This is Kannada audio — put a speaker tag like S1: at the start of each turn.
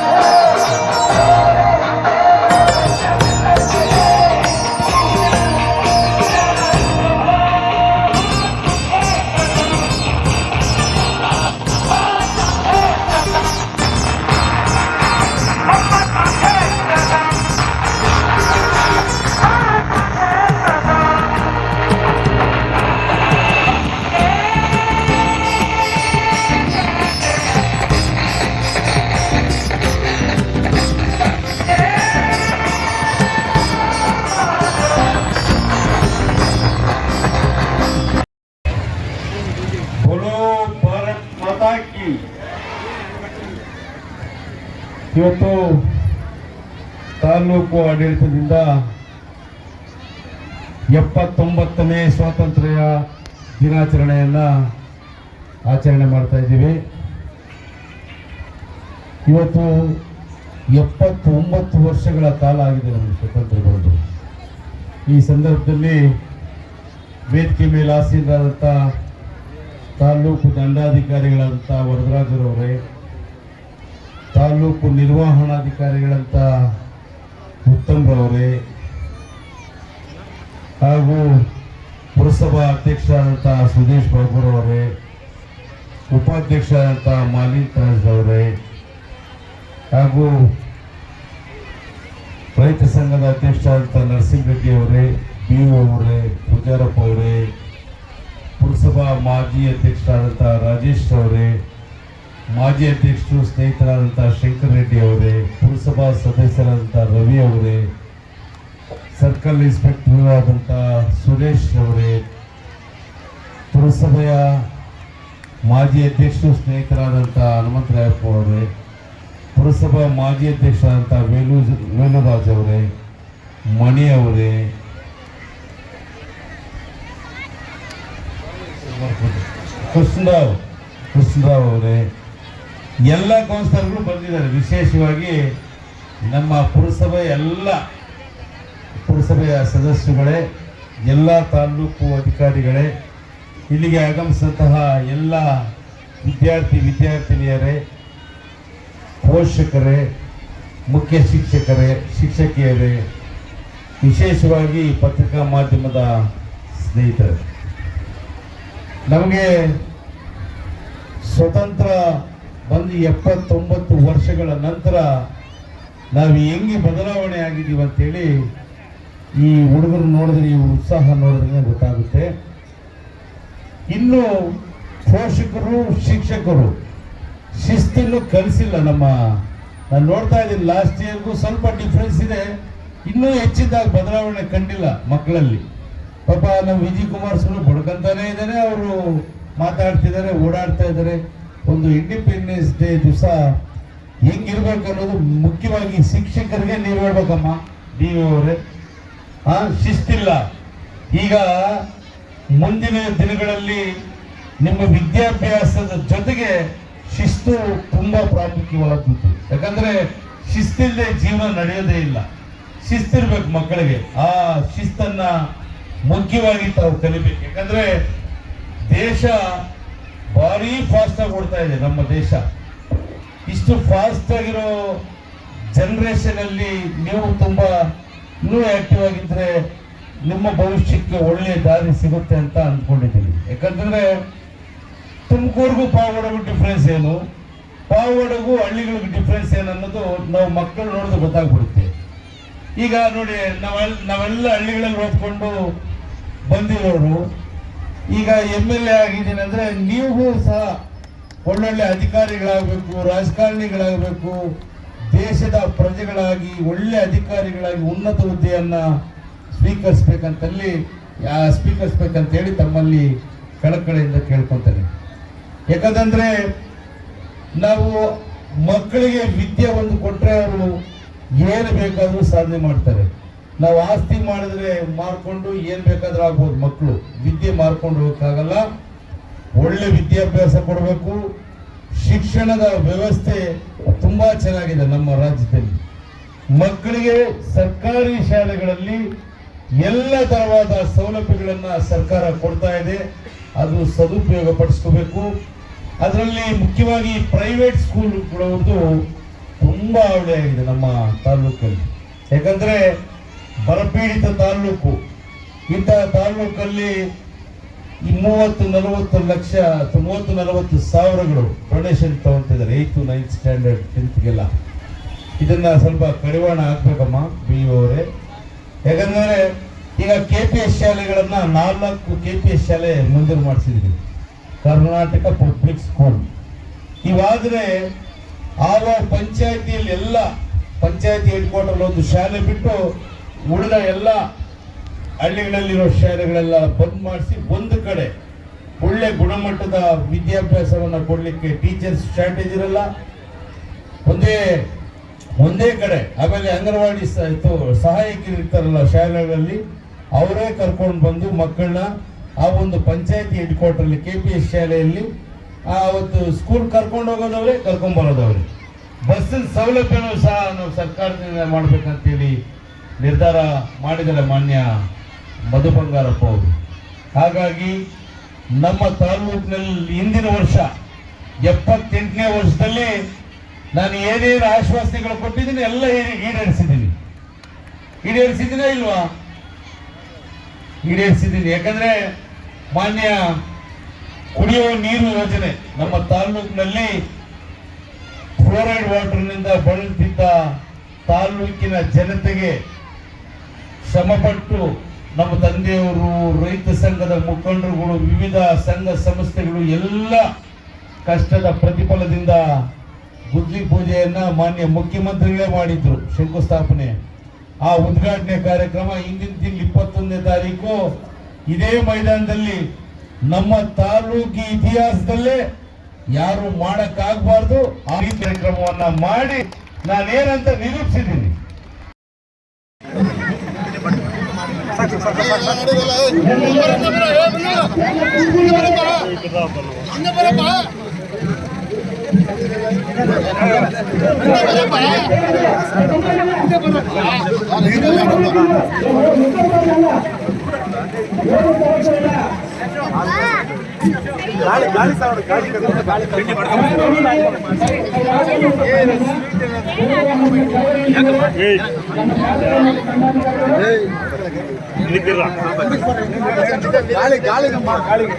S1: Amen. ಇವತ್ತು ತಾಲೂಕು ಆಡಳಿತದಿಂದ ಎಪ್ಪತ್ತೊಂಬತ್ತನೇ ಸ್ವಾತಂತ್ರ್ಯ ದಿನಾಚರಣೆಯನ್ನು ಆಚರಣೆ ಮಾಡ್ತಾ ಇದ್ದೀವಿ. ಇವತ್ತು ಎಪ್ಪತ್ತೊಂಬತ್ತು ವರ್ಷಗಳ ಕಾಲ ಆಗಿದೆ ನಮಗೆ ಸ್ವತಂತ್ರ ಬಂದು ಈ ಸಂದರ್ಭದಲ್ಲಿ ವೇದಿಕೆ ಮೇಲೆ ಆಸೀನರಾದಂಥ ತಾಲೂಕು ದಂಡಾಧಿಕಾರಿಗಳಾದಂಥ ವರದರಾಜರವರೇ ತಾಲೂಕು ನಿರ್ವಹಣಾಧಿಕಾರಿಗಳಂತ ಉತ್ತಮರವರೇ ಹಾಗೂ ಪುರಸಭಾ ಅಧ್ಯಕ್ಷರಾದಂಥ ಸುದೇಶ್ ಬಾಬುರವರೇ ಉಪಾಧ್ಯಕ್ಷರಾದಂಥ ಮಾಲಿನ್ ತಾಜ್ ಅವರೇ ಹಾಗೂ ರೈತ ಸಂಘದ ಅಧ್ಯಕ್ಷರಾದಂಥ ನರಸಿಂಹ ರೆಡ್ಡಿ ಅವರೇ, ಬಿ ಅವರೇ, ಪೂಜಾರಪ್ಪ ಅವರೇ, ಪುರಸಭಾ ಮಾಜಿ ಅಧ್ಯಕ್ಷರಾದಂಥ ರಾಜೇಶ್ ಅವರೇ ಮಾಜಿ ಅಧ್ಯಕ್ಷರು ಸ್ನೇಹಿತರಾದಂಥ ಶಂಕರ್ ರೆಡ್ಡಿ ಅವರೇ, ಪುರಸಭಾ ಸದಸ್ಯರಾದಂಥ ರವಿ ಅವರೇ, ಸರ್ಕಲ್ ಇನ್ಸ್ಪೆಕ್ಟರ್ ಆದಂಥ ಸುರೇಶ್ ಅವರೇ, ಪುರಸಭೆಯ ಮಾಜಿ ಅಧ್ಯಕ್ಷರು ಸ್ನೇಹಿತರಾದಂಥ ಹನುಮಂತರಾಯಪ್ಪ ಅವರೇ ಪುರಸಭಾ ಮಾಜಿ ಅಧ್ಯಕ್ಷರಾದಂಥ ವೇಲು, ವೇಲುರಾಜ್ ಅವರೇ, ಮಣಿ ಅವರೇ, ಕೃಷ್ಣರಾವ್ ಕೃಷ್ಣರಾವ್ ಅವರೇ ಎಲ್ಲ ಕೌನ್ಸಿಲರ್ಗಳು ಬಂದಿದ್ದಾರೆ ವಿಶೇಷವಾಗಿ ನಮ್ಮ ಪುರಸಭೆ ಎಲ್ಲ ಪುರಸಭೆಯ ಸದಸ್ಯರುಗಳೇ, ಎಲ್ಲ ತಾಲೂಕು ಅಧಿಕಾರಿಗಳೇ, ಇಲ್ಲಿಗೆ ಆಗಮಿಸಿದಂತಹ ಎಲ್ಲ ವಿದ್ಯಾರ್ಥಿ, ವಿದ್ಯಾರ್ಥಿನಿಯರೇ, ಪೋಷಕರೇ, ಮುಖ್ಯ ಶಿಕ್ಷಕರೇ, ಶಿಕ್ಷಕಿಯರೇ, ವಿಶೇಷವಾಗಿ ಪತ್ರಿಕಾ ಮಾಧ್ಯಮದ ಸ್ನೇಹಿತರೇ, ನಮಗೆ ಸ್ವತಂತ್ರ ಬಂದು ಎಪ್ಪತ್ತೊಂಬತ್ತು ವರ್ಷಗಳ ನಂತರ ನಾವು ಹೆಂಗೆ ಬದಲಾವಣೆ ಆಗಿದ್ದೀವಿ ಅಂತೇಳಿ ಈ ಹುಡುಗರು ನೋಡಿದ್ರೆ ಈ ಉತ್ಸಾಹ ನೋಡಿದ್ರೆ ಗೊತ್ತಾಗುತ್ತೆ. ಇನ್ನು ಪೋಷಕರು, ಶಿಕ್ಷಕರು ಶಿಸ್ತನ್ನು ಕಲಿಸಿಲ್ಲ ನಮ್ಮ, ನಾನು ನೋಡ್ತಾ ಇದ್ದೀನಿ ಲಾಸ್ಟ್ ಇಯರ್ಗೂ ಸ್ವಲ್ಪ ಡಿಫ್ರೆನ್ಸ್ ಇದೆ. ಇನ್ನೂ ಹೆಚ್ಚಿದಾಗ ಬದಲಾವಣೆ ಕಂಡಿಲ್ಲ ಮಕ್ಕಳಲ್ಲಿ. ಪಾಪ ನಮ್ಮ ವಿಜಯ್ ಕುಮಾರ್ ಸುಮ್ಮನೆ ಬಡ್ಕೊಂತಾನೆ ಇದ್ದಾರೆ, ಅವರು ಮಾತಾಡ್ತಿದ್ದಾರೆ, ಓಡಾಡ್ತಾ ಇದ್ದಾರೆ. ಒಂದು ಇಂಡಿಪೆಂಡೆನ್ಸ್ ಡೇ ದಿವಸ ಹೆಂಗಿರ್ಬೇಕು ಅನ್ನೋದು ಮುಖ್ಯವಾಗಿ ಶಿಕ್ಷಕರಿಗೆ ನೀವು ಹೇಳ್ಬೇಕಮ್ಮ ಡಿ ಅವರೇ ಶಿಸ್ತಿಲ್ಲ. ಈಗ ಮುಂದಿನ ದಿನಗಳಲ್ಲಿ ನಿಮ್ಮ ವಿದ್ಯಾಭ್ಯಾಸದ ಜೊತೆಗೆ ಶಿಸ್ತು ತುಂಬಾ ಪ್ರಾಮುಖ್ಯವಾದದ್ದು ಯಾಕಂದ್ರೆ ಶಿಸ್ತಿಲ್ಲದೆ ಜೀವನ ನಡೆಯೋದೇ ಇಲ್ಲ. ಶಿಸ್ತಿರ್ಬೇಕು ಮಕ್ಕಳಿಗೆ. ಆ ಶಿಸ್ತನ್ನು ಮುಖ್ಯವಾಗಿ ತಾವು ಕಲಿಬೇಕು. ಯಾಕಂದ್ರೆ ದೇಶ ಭಾರಿ ಫಾಸ್ಟ್ ಆಗಿ ಓಡ್ತಾ ಇದೆ ನಮ್ಮ ದೇಶ. ಇಷ್ಟು ಫಾಸ್ಟ್ ಆಗಿರೋ ಜನರೇಷನ್ ಅಲ್ಲಿ ನೀವು ತುಂಬಾ ಇನ್ನೂ ಆಕ್ಟಿವ್ ಆಗಿದ್ರೆ ನಿಮ್ಮ ಭವಿಷ್ಯಕ್ಕೆ ಒಳ್ಳೆಯ ದಾರಿ ಸಿಗುತ್ತೆ ಅಂತ ಅಂದ್ಕೊಂಡಿದ್ದೀನಿ ಯಾಕಂತಂದ್ರೆ ತುಮಕೂರಿಗೂ ಪಾವಗಡಗೂ ಡಿಫ್ರೆನ್ಸ್ ಏನು? ಪಾವಗಡಗೂ ಹಳ್ಳಿಗಳಿಗೂ ಡಿಫ್ರೆನ್ಸ್ ಏನು ಅನ್ನೋದು ನಾವು ಮಕ್ಕಳು ನೋಡಿದ್ರೆ ಗೊತ್ತಾಗ್ಬಿಡುತ್ತೆ. ಈಗ ನೋಡಿ ನಾವೆಲ್ಲ ನಾವೆಲ್ಲ ಹಳ್ಳಿಗಳಲ್ಲಿ ಓದ್ಕೊಂಡು ಬಂದಿರೋರು ಈಗ ಎಂ ಎಲ್ ಎ ಆಗಿದ್ದೀನಿ ಅಂದ್ರೆ ನೀವು ಸಹ ಒಳ್ಳೊಳ್ಳೆ ಅಧಿಕಾರಿಗಳಾಗಬೇಕು, ರಾಜಕಾರಣಿಗಳಾಗಬೇಕು, ದೇಶದ ಪ್ರಜೆಗಳಾಗಿ, ಒಳ್ಳೆ ಅಧಿಕಾರಿಗಳಾಗಿ, ಉನ್ನತ ಹುದ್ದೆಯನ್ನು ಸ್ವೀಕರಿಸ್ಬೇಕಂತಲ್ಲಿ ಯಾ- ಸ್ವೀಕರಿಸ್ಬೇಕಂತ ಹೇಳಿ ತಮ್ಮಲ್ಲಿ ಕಳಕಳಿಯಿಂದ ಕೇಳ್ಕೊತೇನೆ. ಯಾಕಂತಂದರೆ ನಾವು ಮಕ್ಕಳಿಗೆ ವಿದ್ಯೆ ಒಂದು ಕೊಟ್ಟರೆ ಅವರು ಏನು ಬೇಕಾದರೂ ಸಾಧನೆ ಮಾಡ್ತಾರೆ. ನಾವು ಆಸ್ತಿ ಮಾಡಿದ್ರೆ ಮಾರ್ಕೊಂಡು ಏನ್ ಬೇಕಾದ್ರೂ ಆಗ್ಬೋದು ಮಕ್ಕಳು. ವಿದ್ಯೆ ಮಾರ್ಕೊಂಡು ಹೋಗಕ್ಕಾಗಲ್ಲ. ಒಳ್ಳೆ ವಿದ್ಯಾಭ್ಯಾಸ ಕೊಡಬೇಕು. ಶಿಕ್ಷಣದ ವ್ಯವಸ್ಥೆ ತುಂಬಾ ಚೆನ್ನಾಗಿದೆ ನಮ್ಮ ರಾಜ್ಯದಲ್ಲಿ. ಮಕ್ಕಳಿಗೆ ಸರ್ಕಾರಿ ಶಾಲೆಗಳಲ್ಲಿ ಎಲ್ಲ ತರವಾದ ಸೌಲಭ್ಯಗಳನ್ನ ಸರ್ಕಾರ ಕೊಡ್ತಾ ಇದೆ. ಅದು ಸದುಪಯೋಗ ಪಡಿಸ್ಕೋಬೇಕು ಅದರಲ್ಲಿ ಮುಖ್ಯವಾಗಿ ಪ್ರೈವೇಟ್ ಸ್ಕೂಲ್ ತುಂಬಾ ತುಂಬ ಆಗಿದೆ ನಮ್ಮ ತಾಲೂಕಲ್ಲಿ. ಯಾಕಂದ್ರೆ ಬರಪೀಡಿತ ತಾಲೂಕು. ಇಂತಹ ತಾಲೂಕಲ್ಲಿ ಈ ಮೂವತ್ತು ನಲವತ್ತು ಲಕ್ಷ ಮೂವತ್ತು ನಲವತ್ತು ಸಾವಿರಗಳು ಡೊನೇಷನ್ ತಗೊಂತಿದ್ದಾರೆ ಏಯ್ತು ನೈನ್ತ್ ಸ್ಟ್ಯಾಂಡರ್ಡ್ ಟೆಂತ್ಗೆಲ್ಲ ಇದನ್ನ ಸ್ವಲ್ಪ ಕಡಿವಾಣ ಹಾಕ್ಬೇಕಮ್ಮ ಬಿ ಅವರೇ. ಯಾಕಂದರೆ ಈಗ ಕೆ ಪಿ ಎಸ್ ಶಾಲೆಗಳನ್ನು ನಾಲ್ಕು ಕೆ ಪಿ ಎಸ್ ಶಾಲೆ ಮಂಜೂರು ಮಾಡಿಸಿದ್ವಿ. ಕರ್ನಾಟಕ ಪಬ್ಲಿಕ್ ಸ್ಕೂಲ್ ಇವಾದರೆ ಆವ ಪಂಚಾಯತಿಯಲ್ಲಿ ಎಲ್ಲ ಪಂಚಾಯತಿ ಹೆಡ್ ಕ್ವಾರ್ಟರ್ ಒಂದು ಶಾಲೆ ಬಿಟ್ಟು ಉಳಿದ ಎಲ್ಲ ಹಳ್ಳಿಗಳಲ್ಲಿರೋ ಶಾಲೆಗಳೆಲ್ಲ ಬಂದ್ ಮಾಡಿಸಿ ಒಂದು ಕಡೆ ಒಳ್ಳೆ ಗುಣಮಟ್ಟದ ವಿದ್ಯಾಭ್ಯಾಸವನ್ನು ಕೊಡಲಿಕ್ಕೆ ಟೀಚರ್ಸ್ ಶಾರ್ಟೇಜ್ ಇರಲ್ಲ. ಒಂದೇ ಒಂದೇ ಕಡೆ, ಆಮೇಲೆ ಅಂಗನವಾಡಿ ಸಹಾಯಕರು ಇರ್ತಾರಲ್ಲ ಶಾಲೆಗಳಲ್ಲಿ, ಅವರೇ ಕರ್ಕೊಂಡು ಬಂದು ಮಕ್ಕಳನ್ನ ಆ ಒಂದು ಪಂಚಾಯತಿ ಹೆಡ್ ಕ್ವಾರ್ಟರ್ಲಿ ಕೆ ಪಿ ಎಸ್ ಶಾಲೆಯಲ್ಲಿ ಆವತ್ತು ಸ್ಕೂಲ್ ಕರ್ಕೊಂಡು ಹೋಗೋದವ್ರೆ ಕರ್ಕೊಂಡ್ ಬರೋದವ್ರೆ. ಬಸ್ಸಿನ ಸೌಲಭ್ಯನೂ ಸಹ ನಾವು ಸರ್ಕಾರದಿಂದ ಮಾಡ್ಬೇಕಂತೇಳಿ ನಿರ್ಧಾರ ಮಾಡಿದರೆ ಮಾನ್ಯ ಮಧು ಬಂಗಾರಪ್ಪ ಅವರು. ಹಾಗಾಗಿ ನಮ್ಮ ತಾಲೂಕಿನಲ್ಲಿ ಹಿಂದಿನ ವರ್ಷ, ಎಪ್ಪತ್ತೆಂಟನೇ ವರ್ಷದಲ್ಲಿ ನಾನು ಏನೇನು ಆಶ್ವಾಸನೆಗಳು ಕೊಟ್ಟಿದ್ದೀನಿ ಎಲ್ಲ ಈಡೇರಿಸಿದ್ದೀನಿ. ಈಡೇರಿಸಿದ್ದೀನ ಇಲ್ವಾ? ಈಡೇರಿಸಿದ್ದೀನಿ. ಯಾಕಂದರೆ ಮಾನ್ಯ ಕುಡಿಯುವ ನೀರು ಯೋಜನೆ ನಮ್ಮ ತಾಲೂಕಿನಲ್ಲಿ ಫ್ಲೋರೈಡ್ ವಾಟರ್ನಿಂದ ಬಳಲ್ತಿದ್ದ ತಾಲೂಕಿನ ಜನತೆಗೆ ಶ್ರಮಪಟ್ಟು ನಮ್ಮ ತಂದೆಯವರು, ರೈತ ಸಂಘದ ಮುಖಂಡರುಗಳು, ವಿವಿಧ ಸಂಘ ಸಂಸ್ಥೆಗಳು ಎಲ್ಲ ಕಷ್ಟದ ಪ್ರತಿಫಲದಿಂದ ಗುದ್ಲಿ ಪೂಜೆಯನ್ನು ಮಾನ್ಯ ಮುಖ್ಯಮಂತ್ರಿಗಳೇ ಮಾಡಿದ್ರು ಶಂಕುಸ್ಥಾಪನೆ. ಆ ಉದ್ಘಾಟನೆ ಕಾರ್ಯಕ್ರಮ ಹಿಂದಿನ ತಿಂಗಳು ಇಪ್ಪತ್ತೊಂದನೇ ತಾರೀಕು. ಇದೇ ಮೈದಾನದಲ್ಲಿ ನಮ್ಮ ತಾಲೂಕಿ ಇತಿಹಾಸದಲ್ಲೇ ಯಾರು ಮಾಡಕ್ಕಾಗಬಾರ್ದು. ಆ ಕಾರ್ಯಕ್ರಮವನ್ನ ಮಾಡಿ ನಾನೇನಂತ ನಿರೂಪಿಸಿದ್ದೀನಿ.
S2: காலி காலி சாவடு காலி கதை காலி கட்டி படுக்க ஏய் ஏய். நிற்கிறான் காலிங்கம்மா காலிங்க